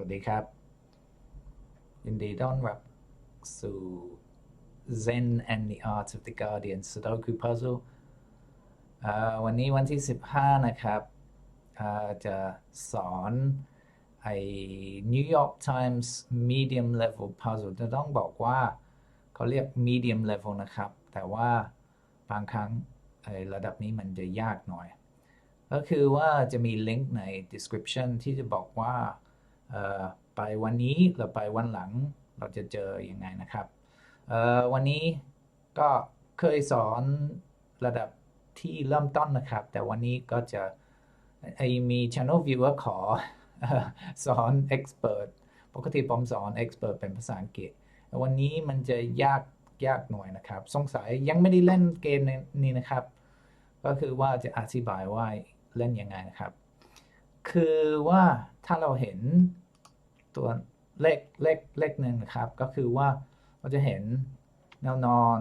วัสดีครับ ยินดีต้อนรับสู่ Zen and the Art of the Guardian Sudoku Puzzle อ่าวันนี้วันที่ 15 นะครับ จะสอนไอ้ New York Times Medium Level Puzzle จะต้องบอกว่าเขาเรียก Medium Level นะครับ แต่ว่าบางครั้งไอระดับนี้มันจะยากหน่อย ก็คือว่าจะมีลิงก์ใน description ที่จะบอกว่า ไปวันนี้หรือไปวันหลังเราจะเจออยังไงนะครับวันนี้ก็เคยสอนระดับที่เริ่มต้นนะครับ แต่วันนี้ก็จะไอมี channel viewer ขอสอน expert ปกติผมสอน expert เป็นภาษาอังกฤษแต่วันนี้มันจะยากยากหน่อยนะครับ สงสัยยังไม่ได้เล่นเกมนี้นะครับ ก็คือว่าจะอธิบายว่าเล่นยังไงนะครับ คือว่าถ้าเราเห็นตัวเลขเลขเลขหนึ่งนะครับ ก็คือว่าเราจะเห็นแนวนอน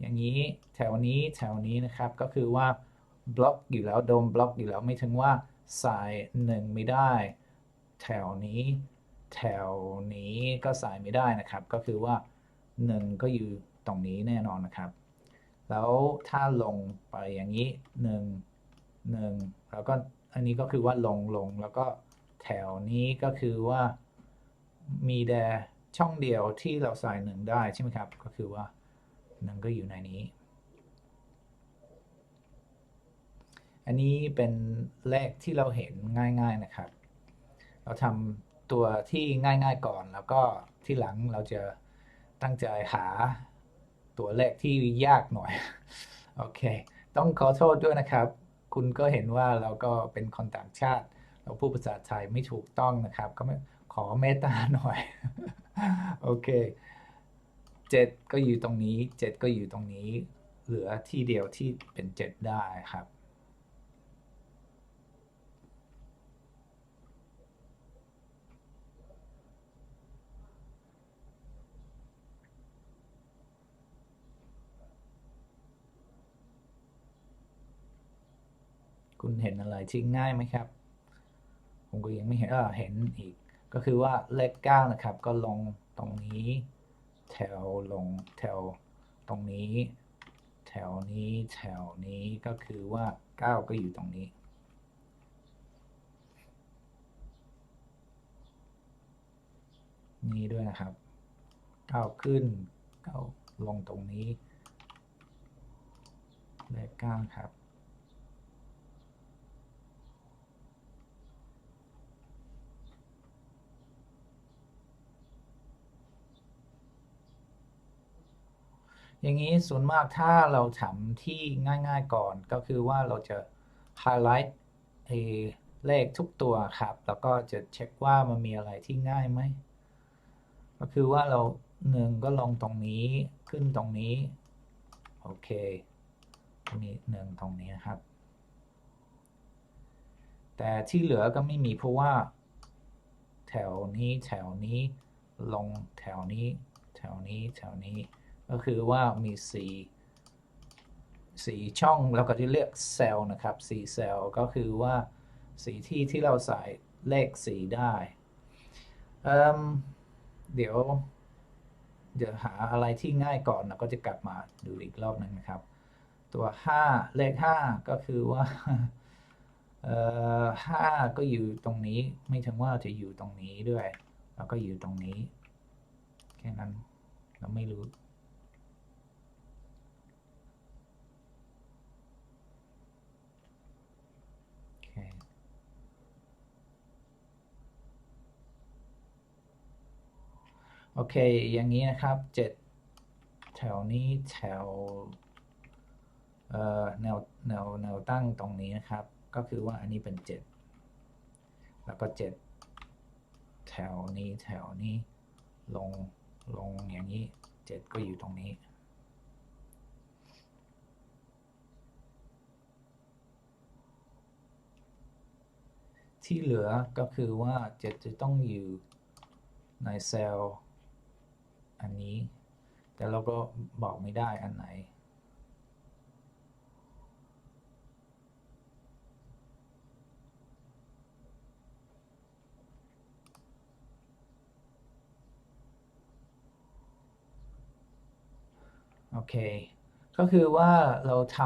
อย่างนี้แถวนี้แถวนี้นะครับ ก็คือว่าบล็อกอยู่แล้วโดมบล็อกอยู่แล้วไม่ถึงว่าสายหนึ่งไม่ได้ แถวนี้ แถวนี้ก็สายไม่ได้นะครับ ก็คือว่าหนึ่งก็อยู่ตรงนี้แน่นอนนะครับ แล้วถ้าลงไปอย่างนี้หนึ่งหนึ่งแล้วก็ อันนี้ก็คือว่าลงลงแล้วก็แถวนี้ก็คือว่ามีแต่ช่องเดียวที่เราใส่หนึ่งได้ใช่ไหมครับ ก็คือว่าหนึ่งก็อยู่ในนี้ อันนี้เป็นเลขที่เราเห็นง่ายๆนะครับ เราทำตัวที่ง่ายๆก่อนแล้วก็ที่หลังเราจะตั้งใจหาตัวเลขที่ยากหน่อย โอเค ต้องขอโทษด้วยนะครับ คุณก็เห็นว่าเราก็เป็นคนต่างชาติ เราพูดภาษาไทยไม่ถูกต้องนะครับ ก็ขอเมตตาหน่อย โอเคเจ็ดก็อยู่ตรงนี้เจ็ดก็อยู่ตรงนี้ เหลือที่เดียวที่เป็นเจ็ดได้ครับ คุณเห็นอะไรที่ง่ายไหมครับ ผมก็ยังไม่เห็นเออเห็นอีก ก็คือว่าเลขเก้านะครับ ก็ลงตรงนี้แถวลงแถวตรงนี้ แถวนี้แถวนี้ก็คือว่าเก้าก็อยู่ตรงนี้นี่ด้วยนะครับเก้าขึ้นเก้าลงตรงนี้ เลขเก้าครับ อย่างนี้ส่วนมากถ้าเราทำที่ง่ายๆก่อน ก็คือว่าเราจะ highlight เลขทุกตัวครับ แล้วก็จะเช็คว่ามันมีอะไรที่ง่ายไหม ก็คือว่าเราหนึ่งก็ลงตรงนี้ขึ้นตรงนี้ โอเคมีหนึ่งตรงนี้ครับ แต่ที่เหลือก็ไม่มีเพราะว่า แถวนี้แถวนี้ลงแถวนี้ แถวนี้แถวนี้ ก็คือว่ามีสีสีช่องแล้วก็ที่เรียกเซลล์นะครับสีเซลล์ก็คือว่าสีที่ที่เราใส่เลขสีได้เเดี๋ยวเดี๋ยวหาอะไรที่ง่ายก่อนแล้วก็จะกลับมาดูอีกรอบหนึ่งนะครับ ตัว 5 เลข 5 ก็คือว่าห้าก็อยู่ตรงนี้ไม่ถึงว่าจะอยู่ตรงนี้ด้วย แล้วก็อยู่ตรงนี้ แค่นั้นเราไม่รู้ โอเค โอเค อย่างนี้นะครับเจ็ดแถวนี้แถวเอ่อแนวแนวแนวตั้งตรงนี้นะครับ ก็คือว่าอันนี้เป็นเจ็ดแล้วก็เจ็ดแถวนี้แถวนี้ลงลงอย่างนี้เจ็ดก็อยู่ตรงนี้ที่เหลือก็คือว่าเจ็ดจะต้องอยู่ในเซลล์ อันนี้ แต่เราก็บอกไม่ได้อันไหน โอเค ก็คือว่าเราท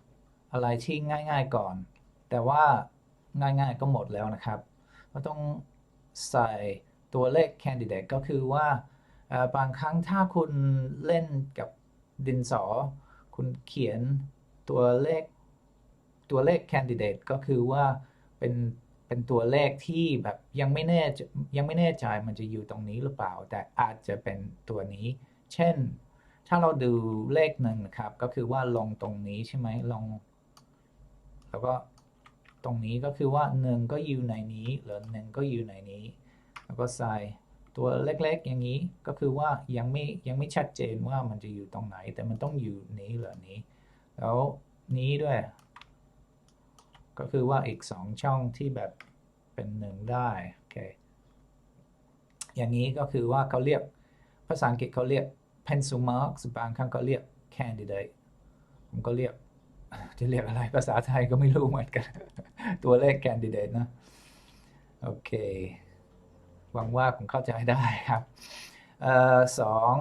ำอะไรที่ง่าย ๆก่อน แต่ว่าง่ายๆก็หมดแล้วนะครับ เราต้องใส่ตัวเลข candidate ก็คือว่า บางครั้งถ้าคุณเล่นกับดินสอ คุณเขียนตัวเลขตัวเลข candidate ก็คือว่าเป็นเป็นตัวเลขที่แบบยังไม่แน่ยังไม่แน่ใจมันจะอยู่ตรงนี้หรือเปล่า แต่อาจจะเป็นตัวนี้ เช่น ถ้าเราดูเลขหนึ่งนะครับ ก็คือว่าลงตรงนี้ใช่ไหมลง แล้วก็ตรงนี้ก็คือว่าหนึ่งก็อยู่ในนี้หรือหนึ่งก็อยู่ในนี้ แล้วก็ใส่ ตัวเล็กๆ อย่างนี้ก็คือว่ายังไม่ยังไม่ชัดเจนว่ามันจะอยู่ตรงไหน แต่มันต้องอยู่นี้หรือนี้ แล้วนี้ด้วย ก็คือว่าอีก 2 ช่องที่แบบเป็นหนึ่งได้โอเคอย่างนี้ก็คือว่าเขาเรียกภาษาอังกฤษเขาเรียก pencil marks บางครั้งเขาเรียก candidate ผมก็เรียกจะเรียกอะไรภาษาไทยก็ไม่รู้เหมือนกัน ตัวเลข candidate นะ โอเค หวังว่าผมเข้าใจได้ครับออสอง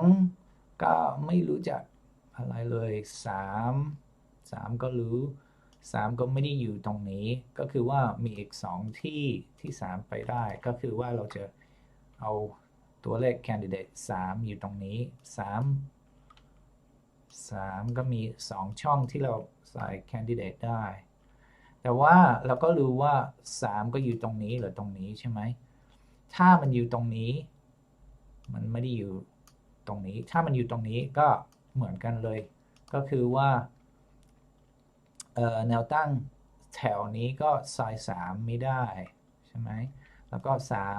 ก็ไม่รู้จักอะไรเลยสามสามก็รู้สามก็ไม่ได้อยู่ตรงนี้ ก็คือว่ามีอีกสองที่ที่สามไปได้ ก็คือว่าเราจะเอาตัวเลข candidate 3อยู่ตรงนี้3 3ก็มี2ช่องที่เราใส่ candidate ได้ แต่ว่าเราก็รู้ว่า3ก็อยู่ตรงนี้หรือตรงนี้ใช่ไหม ถ้ามันอยู่ตรงนี้ มันไม่ได้อยู่ตรงนี้ ถ้ามันอยู่ตรงนี้ก็เหมือนกันเลย ก็คือว่าแนวตั้งแถวนี้ก็ใส่3ไม่ได้ใช่ไหมแล้วก็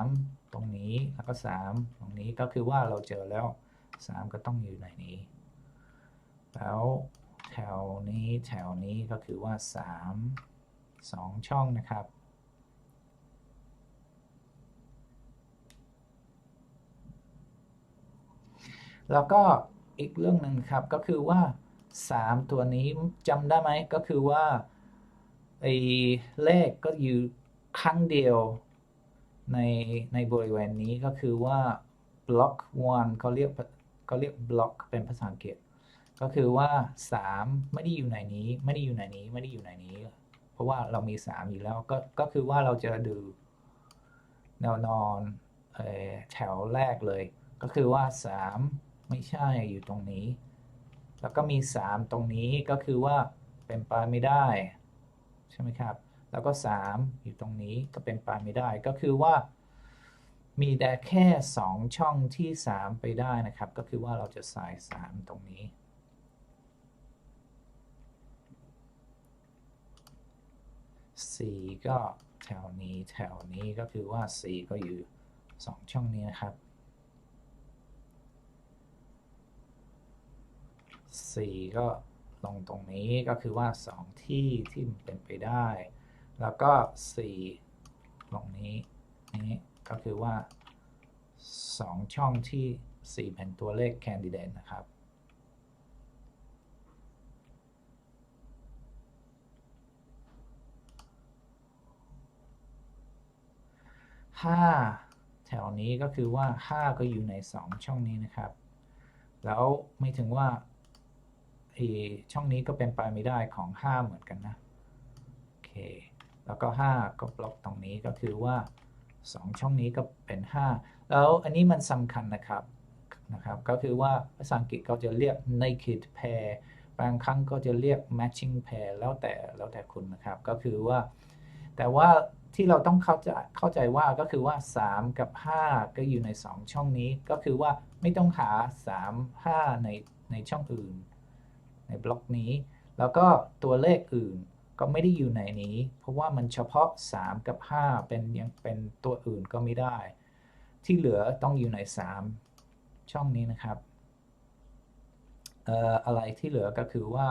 3 ตรงนี้แล้วก็ 3 ตรงนี้ก็คือว่าเราเจอแล้ว 3 ก็ต้องอยู่ในนี้ แล้วแถวนี้แถวนี้ก็คือว่า 3 2 ช่องนะครับ แล้วก็อีกเรื่องหนึ่งครับก็คือว่า 3 ตัวนี้จำได้ไหมก็คือว่าไอ้เลขก็อยู่ครั้งเดียวในในบริเวณนี้ก็คือว่า block one เขาเรียกเขาเรียก block เป็นภาษาอังกฤษ ก็คือว่า 3 ไม่ได้อยู่ในนี้ ไม่ได้อยู่ในนี้ไม่ได้อยู่ในนี้ เพราะว่าเรามี 3 อยู่แล้วก็ก็คือว่าเราจะดูแนวนอนแถวแรกเลย ก็คือว่า 3 ไม่ใช่อยู่ตรงนี้ แล้วก็มี 3 ตรงนี้ก็คือว่าเป็นไปไม่ได้ ใช่ไหมครับ แล้วก็ 3 อยู่ตรงนี้ก็เป็นไปไม่ได้ก็คือว่า มีแต่แค่ 2 ช่องที่ 3 ไปได้นะครับ ก็คือว่าเราจะใส่ 3 ตรงนี้4ก็แถวนี้แถวนี้ก็คือว่า4ก็อยู่2ช่องนี้นะครับ 4 ก็ลงตรงนี้ก็คือว่า 2 ที่ที่มันเป็นไปได้ แล้วก็ 4 ลงนี้นี้ก็คือว่า 2 ช่องที่ 4 เป็นตัวเลข candidate นะครับ5แถวนี้ก็คือว่า 5 ก็อยู่ใน 2 ช่องนี้นะครับ แล้วไม่ถึงว่า ไอช่องนี้ก็เป็นไปไม่ได้ของ 5 เหมือนกันนะโอเคแล้วก็ 5 ก็บล็อกตรงนี้ก็คือว่า 2 ช่องนี้ก็เป็น 5 แล้วอันนี้มันสำคัญนะครับนะครับ ก็คือว่าภาษาอังกฤษเขาจะเรียก naked pair บางครั้งก็จะเรียก matching pair แล้วแต่แล้วแต่คุณนะครับ ก็คือว่า แต่ว่าที่เราต้องเข้าใจเข้าใจว่าก็คือว่า 3 กับ 5 ก็อยู่ใน 2 ช่องนี้ ก็คือว่าไม่ต้องหา 3 5 ในในช่องอื่นใน บล็อกนี้ แล้วก็ตัวเลขอื่นก็ไม่ได้อยู่ในนี้ เพราะว่ามันเฉพาะ 3 กับ 5 เป็นยังเป็นตัวอื่นก็ไม่ได้ ที่เหลือต้องอยู่ใน 3 ช่องนี้นะครับเอ่ออะไรที่เหลือก็คือว่า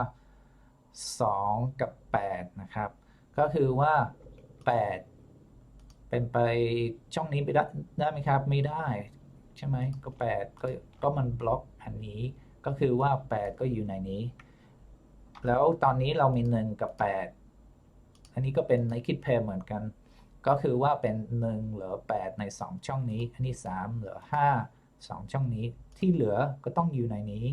2 กับ 8 นะครับ ก็คือว่า 8 เป็นไปช่องนี้ไปได้ได้ไหมครับ ไม่ได้ ใช่ไหมก็ 8 ก็ก็มันบล็อกอันนี้ ก็คือว่า 8 ก็อยู่ในนี้ แล้วตอนนี้เรามี1กับ8อันนี้ก็เป็นในคิดเพย์เหมือนกัน ก็คือว่าเป็น1เหลือ8ใน2ช่องนี้ อันนี้3เหลือ5 2ช่องนี้ที่เหลือก็ต้องอยู่ในนี้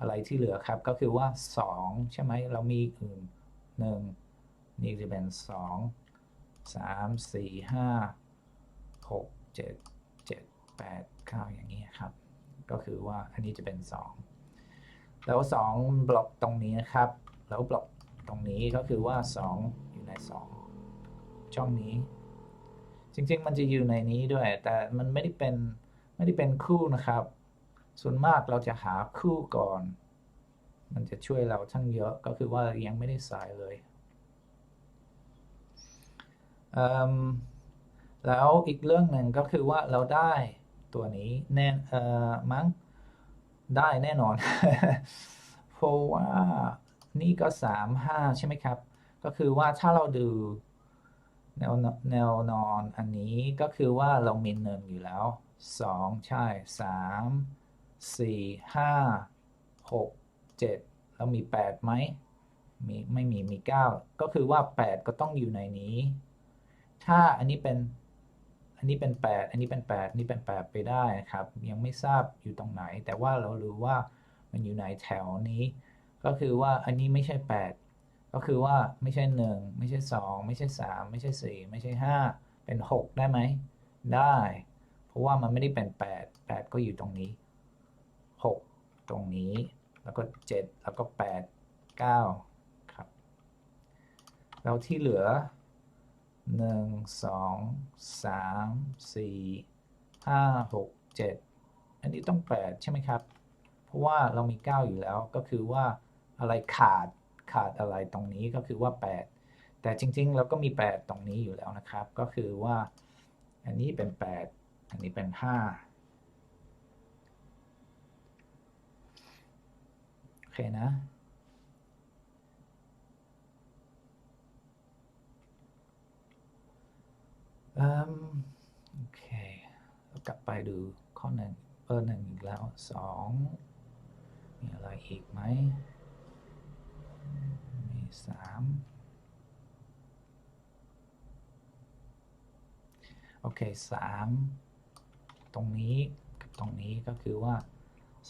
อะไรที่เหลือครับก็คือว่า2ใช่ไหมเรามีอื่นหนึ่งนี่จะเป็น2 3 4 5 6 7 7 8 9อย่างนี้ครับ ก็คือว่าอันนี้จะเป็น2แล้ว2บล็อกตรงนี้นะครับ แล้วบล็อกตรงนี้ก็คือว่า 2 อยู่ใน 2 ช่องนี้ จริงๆ มันจะอยู่ในนี้ด้วย แต่มันไม่ได้เป็นไม่ได้เป็นคู่นะครับ ส่วนมากเราจะหาคู่ก่อน มันจะช่วยเราทั้งเยอะก็คือว่ายังไม่ได้ใส่เลยเแล้วอีกเรื่องหนึ่งก็คือว่าเราได้ตัวนี้แน่เออมั้งได้แน่นอน เพราะว่า นี่ก็สามห้าใช่ไหมครับ ก็คือว่าถ้าเราดูแนวแนวนอนอันนี้ก็คือว่าเรามีหนึ่งอยู่แล้วสองใช่สามสี่ห้าหกเจ็ดแล้วมีแปดไหมมีไม่มีมีเก้าก็คือว่าแปดก็ต้องอยู่ในนี้ ถ้าอันนี้เป็นอันนี้เป็นแปดอันนี้เป็นแปดอันนี้เป็นแปดไปได้นะครับ ยังไม่ทราบอยู่ตรงไหน แต่ว่าเรารู้ว่ามันอยู่ในแถวนี้ ก็คือว่าอันนี้ไม่ใช่แปดก็คือว่าไม่ใช่หนึ่งไม่ใช่สองไม่ใช่สามไม่ใช่สี่ไม่ใช่ห้าเป็นหกได้ไหม ได้ เพราะว่ามันไม่ได้เป็นแปดแปดก็อยู่ตรงนี้หกตรงนี้ แล้วก็เจ็ดแล้วก็แปดเก้าครับ แล้วที่เหลือหนึ่งสองสามสี่ห้าหกเจ็ดอันนี้ต้องแปดใช่ไหมครับ เพราะว่าเรามีเก้าอยู่แล้วก็คือว่า อะไรขาดขาดอะไรตรงนี้ก็คือว่า 8 แต่จริงๆ เราก็มี 8 ตรงนี้อยู่แล้วนะครับ ก็คือว่า อันนี้เป็น 8 อันนี้เป็น 5 โอเคนะอืมโอเคเรากลับไปดูข้อหนึ่งเออหนึ่งอีกแล้วสองมีอะไรอีกไหม สามโอเคสามตรงนี้กับตรงนี้ก็คือว่า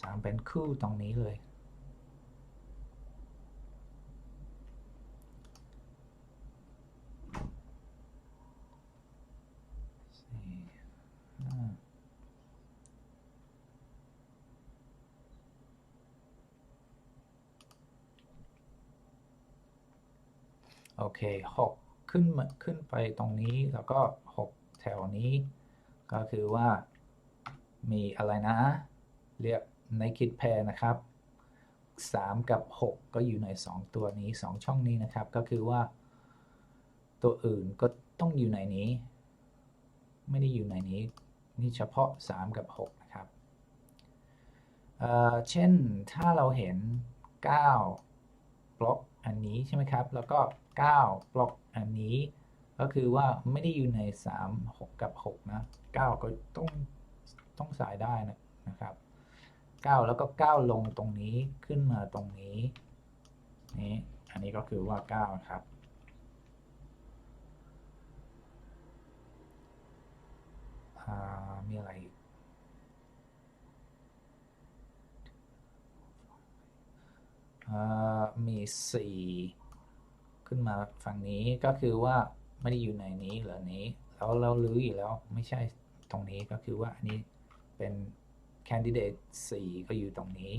สามเป็นคู่ตรงนี้เลยสี่ห้า โอ เคหกขึ้นขึ้นไปตรงนี้แล้วก็หกแถวนี้ ก็คือว่ามีอะไรนะ เรียกในคิดแพรนะครับ3 กับ 6 ก็อยู่ใน 2 ตัวนี้ 2 ช่องนี้นะครับ ก็คือว่า ตัวอื่นก็ต้องอยู่ในนี้ ไม่ได้อยู่ในนี้ นี่เฉพาะ 3 กับ 6 นะครับเเช่นถ้าเราเห็น 9 บล็อกอันนี้ใช่ไหมครับ แล้วก็ 9 บล็อกอันนี้ ก็คือว่าไม่ได้อยู่ใน 3 6 กับ 6 นะ 9 ก็ต้องต้องสายได้นะนะครับ 9 แล้วก็ 9 ลงตรงนี้ขึ้นมาตรงนี้นี่อันนี้ก็คือว่า 9 ครับมีอะไรอีกมี4 ขึ้นมาฝั่งนี้ก็คือว่าไม่ได้อยู่ในนี้หลือนี้แล้วเรารู้อยู่แล้วไม่ใช่ตรงนี้ก็คือว่าอันนี้เป็น candidate 4 ก็อยู่ตรงนี้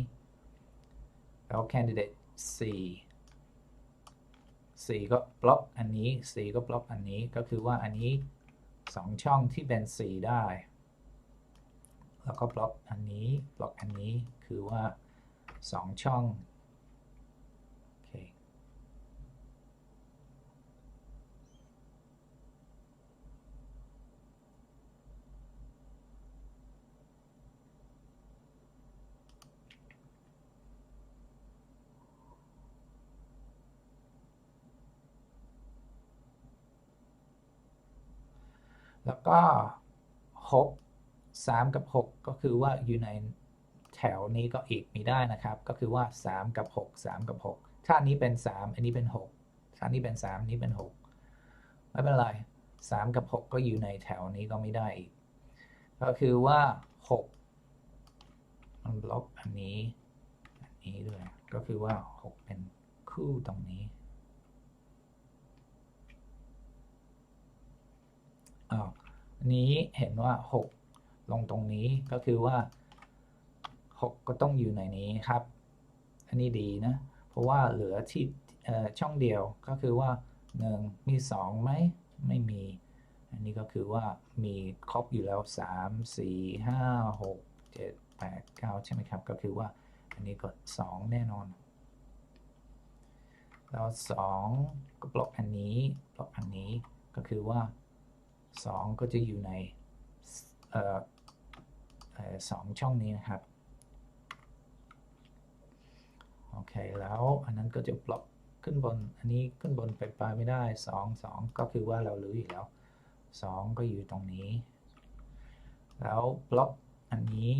แล้ว candidate 4 4 ก็บล็อกอันนี้ 4 ก็บล็อกอันนี้ก็คือว่าอันนี้ 2 ช่องที่เป็น 4 ได้ แล้วก็บล็อกอันนี้บล็อกอันนี้คือว่า 2 ช่อง แล้วก็ 6 3 กับ 6 ก็คือว่าอยู่ในแถวนี้ก็อีกมีได้นะครับ ก็คือว่า 3 กับ 6 3 กับ 6 ถ้าอันนี้เป็น 3 อันนี้เป็น 6 ถ้าอันนี้เป็น 3 อันนี้เป็น 6 ไม่เป็นไร 3 กับ 6 ก็อยู่ในแถวนี้ก็ไม่ได้อีก ก็คือว่า 6 มันบล็อกอันนี้ อันนี้ด้วย ก็คือว่า 6 เป็นคู่ตรงนี้ อ้าวอันนี้เห็นว่า 6 ลงตรงนี้ก็คือว่า 6 ก็ต้องอยู่ในนี้ครับ อันนี้ดีนะ เพราะว่าเหลือที่ช่องเดียวก็คือว่า 1 มี 2 ไหม ไม่มี อันนี้ก็คือว่ามีครบอยู่แล้ว 3 4 5 6 7 8 9 ใช่ไหมครับ ก็คือว่าอันนี้ก็ 2 แน่นอน แล้ว 2 ก็บล็อกอันนี้บล็อกอันนี้ก็คือว่า 2 ก็จะอยู่ในออสองช่องนี้นะครับ โอเค แล้วอันนั้นก็จะบล็อกขึ้นบน อันนี้ขึ้นบนไปปไม่ได้ 2 2 ก็คือว่าเรารู้อยู่แล้ว 2 ก็อยู่ตรงนี้ แล้วบล็อกอันนี้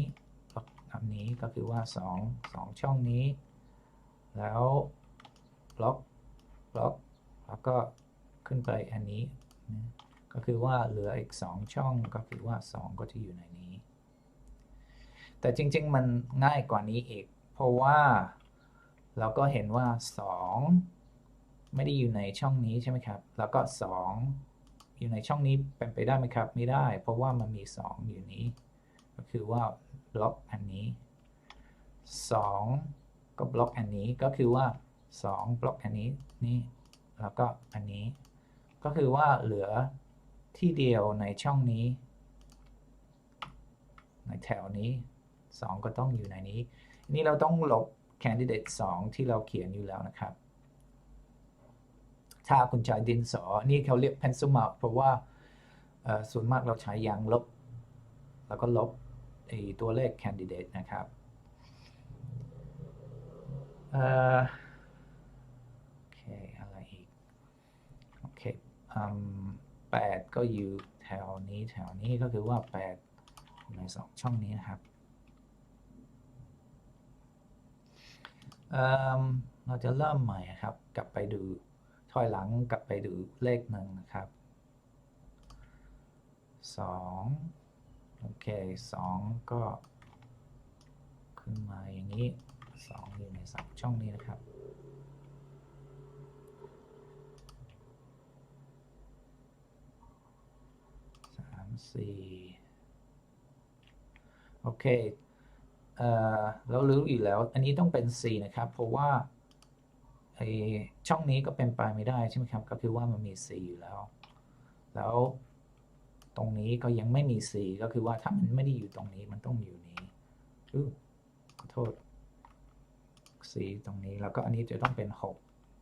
บล็อกอันนี้ก็คือว่า 2 2 ช่องนี้ แล้วบล็อกบล็อกแล้วก็ขึ้นไปอันนี้นะ ก็คือว่าเหลืออีก 2 ช่องก็คือว่า 2 ก็จะอยู่ในนี้ แต่จริงๆ มันง่ายกว่านี้อีก เพราะว่าเราก็เห็นว่า 2 ไม่ได้อยู่ในช่องนี้ใช่ไหมครับ แล้วก็ 2 อยู่ในช่องนี้เป็นไปได้ไหมครับ ไม่ได้ เพราะว่ามันมี 2 อยู่นี้ ก็คือว่าบล็อกอันนี้ 2 ก็บล็อกอันนี้ก็คือว่า 2 บล็อกอันนี้นี่แล้วก็อันนี้ ก็คือว่าเหลือ ที่เดียวในช่องนี้ ในแถวนี้ 2 ก็ต้องอยู่ในนี้ นี่เราต้องลบ candidate 2 ที่เราเขียนอยู่แล้วนะครับ ถ้าคุณใช้ดินสอ นี่เขาเรียก pencil mark เพราะว่าส่วนมากเราใช้ยางลบ แล้วก็ลบตัวเลข candidate นะครับโอเค อะไรอีก โอเค um, 8 ก็อยู่แถวนี้แถวนี้ก็คือว่า 8 ใน 2 ช่องนี้นะครับเเราจะเริ่มใหม่ครับ กลับไปดูถอยหลังกลับไปดูเลขหนึ่งนะครับ 2 โอเค 2 ก็ขึ้นมาอย่างนี้ 2 อยู่ใน 3 ช่องนี้นะครับ สี่โอเคเอ่อเรารู้อยู่แล้ว อันนี้ต้องเป็น 4 นะครับ เพราะว่าไอช่องนี้ก็เป็นไปไม่ได้ใช่ไหมครับ ก็คือว่ามันมี 4 อยู่แล้ว แล้วตรงนี้ก็ยังไม่มี 4 ก็คือว่าถ้ามันไม่ได้อยู่ตรงนี้มันต้องอยู่นี้อู้ขอโทษ 4 ตรงนี้แล้วก็อันนี้จะต้องเป็น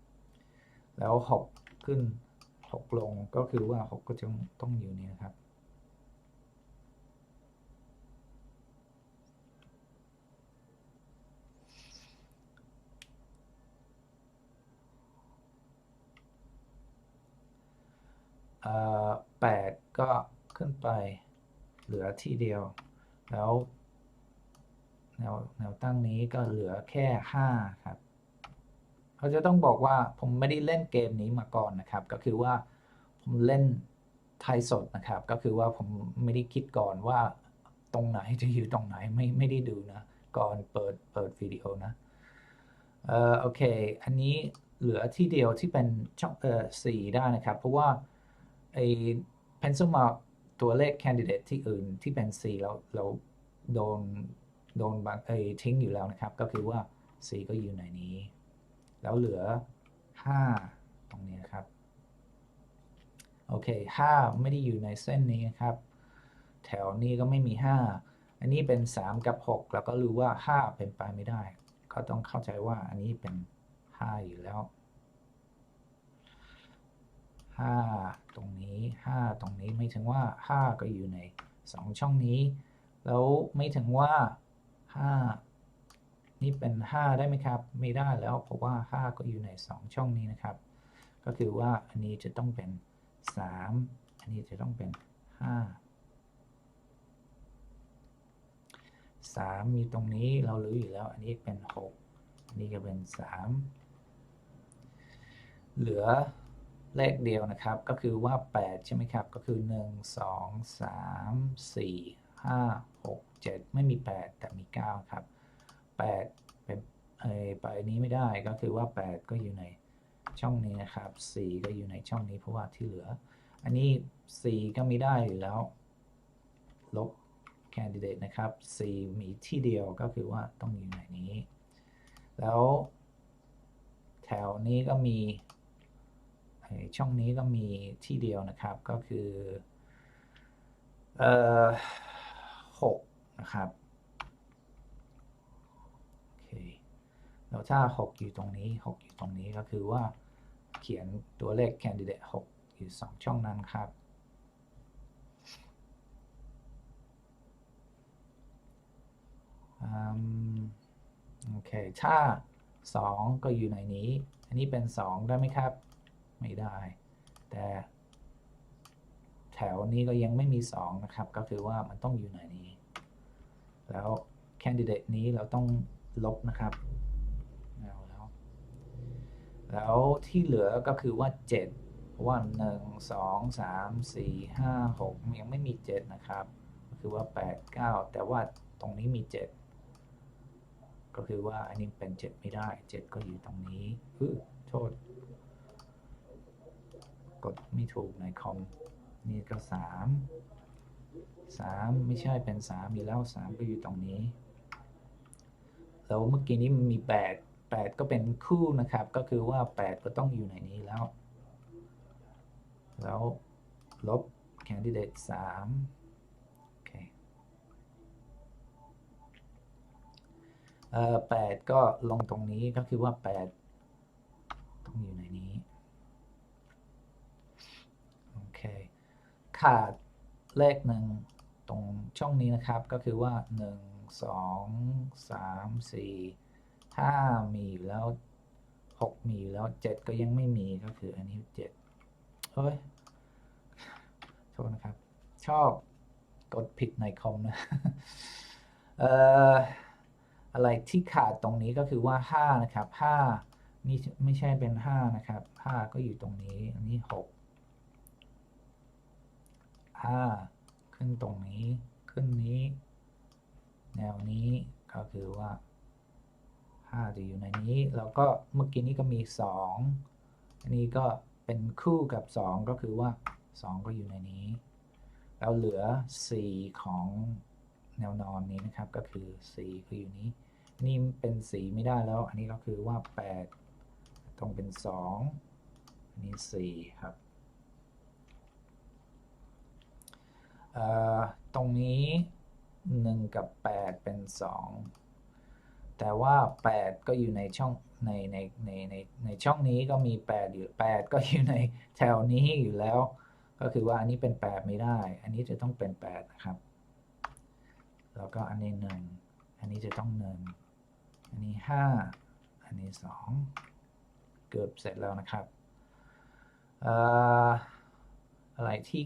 6 แล้ว 6 ขึ้น 6 ลงก็คือว่า 6 ก็จะต้องอยู่นี้นะครับ แปดก็ขึ้นไปเหลือที่เดียว แล้วแนวแนวตั้งนี้ก็เหลือแค่ห้าครับเขาจะต้องบอกว่าผมไม่ได้เล่นเกมนี้มาก่อนนะครับ ก็คือว่าผมเล่นไทยสดนะครับ ก็คือว่าผมไม่ได้คิดก่อนว่าตรงไหนจะอยู่ตรงไหนไม่ไม่ได้ดูนะ ก่อนเปิดเปิดวิดีโอนะเอ่อโอเค อันนี้เหลือที่เดียวที่เป็นช่องเอ่อสี่ได้นะครับ เพราะว่า ไอ้ pencil mark ตัวเลข candidate ที่อื่นที่เป็น C แล้วเราโดนโดนบางไอ้ทิ้งอยู่แล้วนะครับ ก็คือว่า C ก็อยู่ในนี้ แล้วเหลือ 5 ตรงนี้นะครับ โอเค 5 ไม่ได้อยู่ในเส้นนี้นะครับ แถวนี้ก็ไม่มี 5 อันนี้เป็น 3 กับ 6 แล้วก็รู้ว่า 5 เป็นไปไม่ได้ ก็ต้องเข้าใจว่าอันนี้เป็น 5 อยู่แล้ว 5 ตรงนี้ 5 ตรงนี้ไม่ถึงว่า 5 ก็อยู่ใน 2 ช่องนี้ แล้วไม่ถึงว่า 5 นี่เป็น 5 ได้ไหมครับ ไม่ได้แล้วเพราะว่า 5 ก็อยู่ใน 2 ช่องนี้นะครับ ก็คือว่าอันนี้จะต้องเป็น 3 อันนี้จะต้องเป็น 5 3 มีตรงนี้เรารู้อยู่แล้ว อันนี้เป็น 6 อันนี้ก็เป็น 3 เหลือ เลขเดียวนะครับ ก็คือว่า 8 ใช่ไหมครับ ก็คือ 1 2 3 4 5 6 7 ไม่มี 8 แต่มี 9 ครับ 8 เป็นไปนี้ไม่ได้ก็คือว่า 8 ก็อยู่ในช่องนี้นะครับ 4 ก็อยู่ในช่องนี้เพราะว่าที่เหลือ อันนี้ 4 ก็ไม่ได้อยู่แล้ว ลบ candidate นะครับ 4 มีที่เดียวก็คือว่าต้องอยู่ในนี้ แล้วแถวนี้ก็มี ช่องนี้ก็มีที่เดียวนะครับก็คือเอ่อหกนะครับโอเคแล้วถ้า 6 อยู่ตรงนี้ 6 อยู่ตรงนี้ก็คือว่าเขียนตัวเลข candidate 6 อยู่ 2 ช่องนั้นครับอืมโอเค ถ้า 2 ก็อยู่ในนี้ อันนี้เป็น 2 ได้ไหมครับ ไม่ได้ แต่แถวนี้ก็ยังไม่มี 2 นะครับ ก็คือว่ามันต้องอยู่ในนี้ แล้ว candidate นี้เราต้องลบนะครับเอาแล้วแล้วที่เหลือก็คือว่า7เพราะว่า 1 2 3 4 5 6 ยังไม่มี 7 นะครับ ก็คือว่า 8 9 แต่ว่าตรงนี้มี 7 ก็คือว่าอันนี้เป็น 7 ไม่ได้ 7 ก็อยู่ตรงนี้อื้โทษ ถูกในคอมนี่ก็3 3ไม่ใช่เป็น3อยู่แล้ว3ก็อยู่ตรงนี้ แล้วเมื่อกี้นี้มันมี8 8ก็เป็นคู่นะครับ ก็คือว่า8ก็ต้องอยู่ในนี้แล้ว แล้วลบ candidate 3โอเคเอ่อ8ก็ลงตรงนี้ก็คือว่า8ต้องอยู่ในนี้ โอเค ขาดเลขหนึ่งตรงช่องนี้นะครับ ก็คือว่า 1 2 3 4 5 มีแล้ว 6 มีแล้ว 7 ก็ยังไม่มีก็คืออันนี้ 7 เฮ้ย โทษนะครับ ชอบกดผิดในคอมนะเอ่ออะไรที่ขาดตรงนี้ก็คือว่า 5 นะครับ 5 นี่ไม่ใช่เป็น 5 นะครับ 5 ก็อยู่ตรงนี้ อันนี้ 6 5ขึ้นตรงนี้ขึ้นนี้ แนวนี้ก็คือว่า 5 จะอยู่ในนี้ แล้วก็เมื่อกี้นี้ก็มี 2 อันนี้ก็เป็นคู่กับ 2 ก็คือว่า 2 ก็อยู่ในนี้ แล้วเหลือ 4 ของแนวนอนนี้นะครับ ก็คือ4ก็อยู่นี้ นี่เป็น4ไม่ได้แล้ว อันนี้ก็คือว่า 8 ต้องเป็น 2 อันนี้ 4 ครับ เอ่อตรงนี้ 1 กับ 8 เป็น 2 แต่ว่า 8 ก็อยู่ในช่องในในในในในช่องนี้ก็มี 8 อยู่ 8 ก็อยู่ในแถวนี้อยู่แล้ว ก็คือว่าอันนี้เป็น 8 ไม่ได้ อันนี้จะต้องเป็น 8 นะครับ แล้วก็อันนี้ 1 อันนี้จะต้อง 1 อันนี้ 5 อันนี้ 2 เกือบเสร็จแล้วนะครับอออะไรที่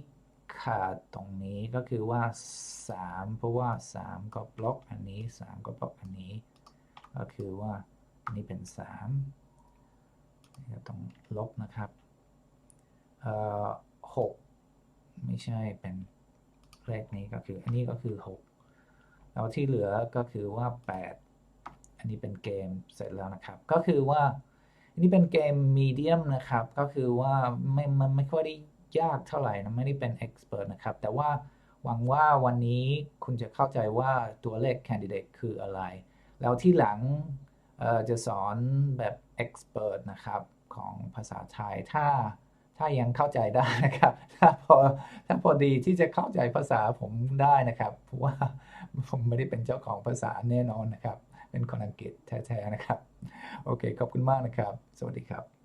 ขาดตรงนี้ก็คือว่า 3 เพราะว่า 3 ก็บล็อกอันนี้ 3 ก็บล็อกอันนี้ ก็คือว่านนี้เป็น3จะต้องลบนะครับเอ่อ6ไม่ใช่เป็นเลขนี้ก็คืออันนี้ก็คือ 6 แล้วที่เหลือก็คือว่า 8 อันนี้เป็นเกมเสร็จแล้วนะครับ ก็คือว่าอันนี้เป็นเกมมีเดียมนะครับ ก็คือว่าไม่มันไม่ค่อยได้ ยากเท่าไหร่นะไม่ได้เป็นเอ็กซ์เพรสนะครับ แต่ว่าหวังว่าวันนี้คุณจะเข้าใจว่าตัวเลข candidate คืออะไร แล้วที่หลังจะสอนแบบ expert นะครับของภาษาไทยถ้าถ้ายังเข้าใจได้นะครับ ถ้าพอถ้าพอดีที่จะเข้าใจภาษาผมได้นะครับ เพราะว่าผมไม่ได้เป็นเจ้าของภาษาแน่นอนนะครับ เป็นคนอังกฤษแท้ๆนะครับ โอเค ขอบคุณมากนะครับ สวัสดีครับ